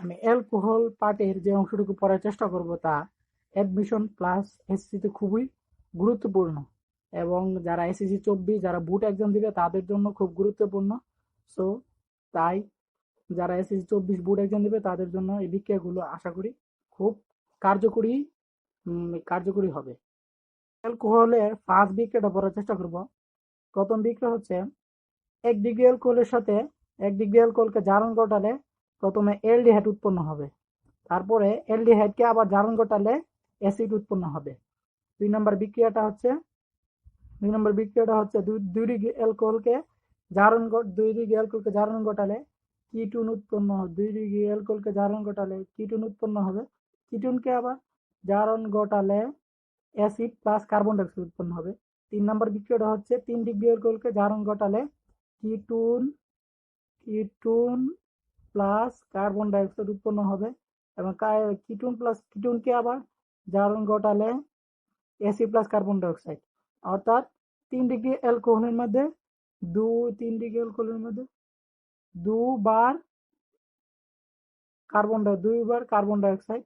আমি অ্যালকোহল পার্টের যে অংশটুকু পড়ার চেষ্টা করব তা অ্যাডমিশন প্লাস এসএসসিতে খুবই গুরুত্বপূর্ণ এবং যারা এসএসসি চব্বিশ, যারা বুট এক্সাম দিবে তাদের জন্য খুব গুরুত্বপূর্ণ। সো তাই যারা এসএসসি চব্বিশ বুট এক্সাম দিবে তাদের জন্য এই বিক্রিয়াগুলো আশা করি খুব কার্যকরী কার্যকরী হবে। অ্যালকোহলের ফার্স্ট বিক্রিয়াটা পড়ার চেষ্টা করব। প্রথম বিক্রিয়া হচ্ছে এক ডিগ্রি অ্যালকোহলের সাথে এক ডিগ্রি অ্যালকোহলকে জারণ ঘটালে প্রথমে এলডিহাইড উৎপন্ন হবে। তারপরে এলডিহাইডকে আবার জারণ ঘটালে অ্যাসিড উৎপন্ন হবে। দুই নম্বর বিক্রিয়াটা হচ্ছে, দুই নম্বর বিক্রিয়াটা হচ্ছে দুই ডিগ্রি অ্যালকোহলকে জারণ দুই ডিগ্রি অ্যালকোহলকে জারণ ঘটালে কিটুন উৎপন্ন হবে। দুই ডিগ্রি অ্যালকোহলকে জারণ ঘটালে কিটুন উৎপন্ন হবে। কিটুনকে আবার জারণ ঘটালে অ্যাসিড প্লাস কার্বন ডাইঅক্সাইড উৎপন্ন হবে। তিন নম্বর বিক্রিয়াটা হচ্ছে, তিন ডিগ্রি অ্যালকোহলকে জারণ ঘটালে ketone ketone plus carbon dioxide উৎপন্ন হবে এবং কিটুন প্লাস কিটুনকে আবার জারণ ঘটালে এসি প্লাস কার্বন ডাইঅক্সাইড অর্থাৎ তিন ডিগ্রি অ্যালকোহলের মধ্যে দু, তিন ডিগ্রি অ্যালকোহলের মধ্যে দুবার কার্বন ডাই দুইবার কার্বন ডাইঅক্সাইড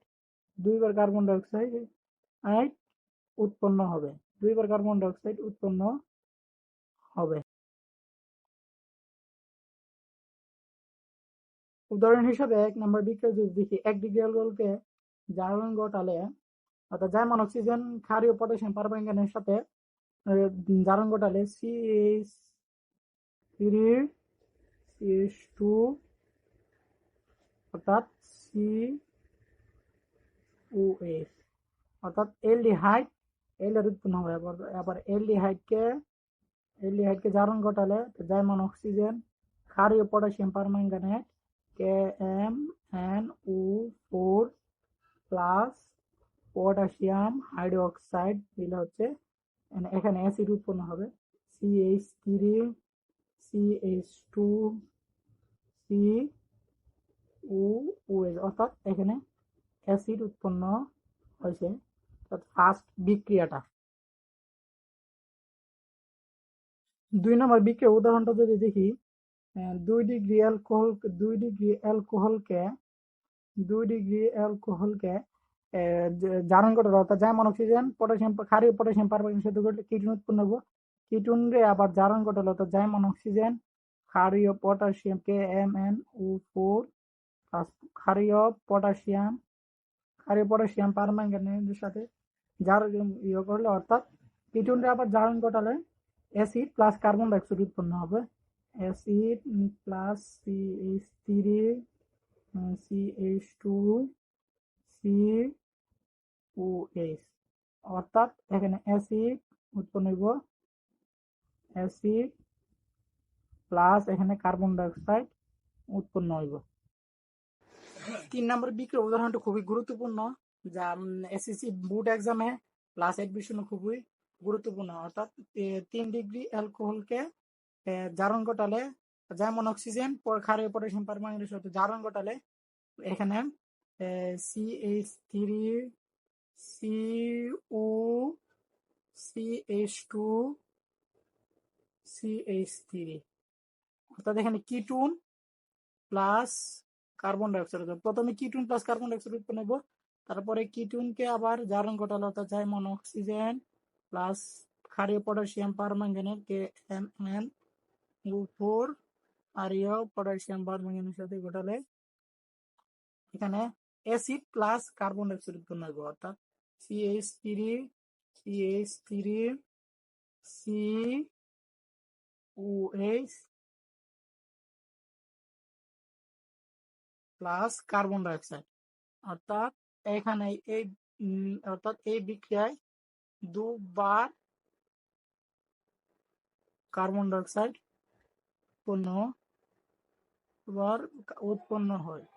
দুইবার কার্বন ডাইঅক্সাইড উৎপন্ন হবে। দুইবার কার্বন ডাইঅক্সাইড উৎপন্ন হবে। উদাহরণ হিসেবে এক নম্বর বিক্রিয়া যদি দেখি, এক ডিগ্রি অ্যালকোহলকে জারণ ঘটালে, অর্থাৎ যেমন অক্সিজেন ক্ষারীয় পটাশিয়াম পারম্যাঙ্গানের সাথে জারণ ঘটালে C H three H two অর্থাৎ সি ও এস অর্থাৎ এল লাইৰ উৎপন্ন হবে। আবার এৰলি হাইটকে জারণ ঘটালে, জার্মান oxygen ক্ষারীয় potassium permanganate K M N O four plus potassium hydroxide দিলে হচ্ছে এখানে অ্যাসিড উৎপন্ন হবে। C H three C H two C O S অর্থাৎ এখানে অ্যাসিড উৎপন্ন হয়েছে। অর্থাৎ ফার্স্ট বিক্রিয়াটা। দুই নম্বর বিক্রিয়া উদাহরণটা যদি দেখি দুই ডিগ্রি অ্যালকোহল, দুই ডিগ্রি অ্যালকোহলকে, দুই ডিগ্রি অ্যালকোহলকে জারণ করে অর্থাৎ যেমন অক্সিজেন, পটাশিয়াম, ক্ষারীয় পটাশিয়াম পারমাণবিক সাথে করলে কিটুন উৎপন্ন হব। কিটুন রে আবার জারণ ঘটালো অর্থাৎ যেমন oxygen, ক্ষারীয় potassium K M N O four plus ক্ষারীয় potassium ক্ষারীয় পটাশিয়াম পারম্যাঙ্গানেটের সাথে জার ইয়ে করলে, অর্থাৎ কিটুন রে আবার জারণ ঘটালে অ্যাসিড প্লাস কার্বন ডাইঅক্সাইড উৎপন্ন হবে। Acid plus C H three C H two C O H অর্থাৎ এখানে অ্যাসিড উৎপন্ন হইব অ্যাসিড প্লাস এখানে কার্বন ডাইঅক্সাইড উৎপন্ন হইব। তিন নম্বর বিক্রিয়া উদাহরণটা খুবই গুরুত্বপূর্ণ, যা এসএসসি বুট এক্সামে প্লাস এডমিশনে খুবই গুরুত্বপূর্ণ, অর্থাৎ তিন ডিগ্রি অ্যালকোহলকে জারণ ঘটালে যেমন অক্সিজেন ক্ষারীয় পটাশিয়াম পারমাণবিক সাথে জারণ ঘটালে এখানে C H three C O C H two C H three অর্থাৎ এখানে কিটুন প্লাস কার্বন ডাইঅক্সাইড প্রথমে কিটুন প্লাস কার্বন ডাইঅক্সাইড উৎপন্ন হব তারপরে কিটুনকে আবার জারণ ঘটালে অর্থাৎ যেমন oxygen plus ক্ষারীয় potassium permanganate K M N four আর পটাশিয়াম পারম্যাঙ্গানের সাথে ঘটালে এখানে অ্যাসিড প্লাস কার্বন ডাইঅক্সাইড উৎপন্ন হবে, অর্থাৎ CH three CH three C H plus carbon dioxide অর্থাৎ এখানে এই অর্থাৎ এই বিক্রিয়ায় দুবার কার্বন ডাইঅক্সাইড উৎপন্ন উৎপন্ন হয়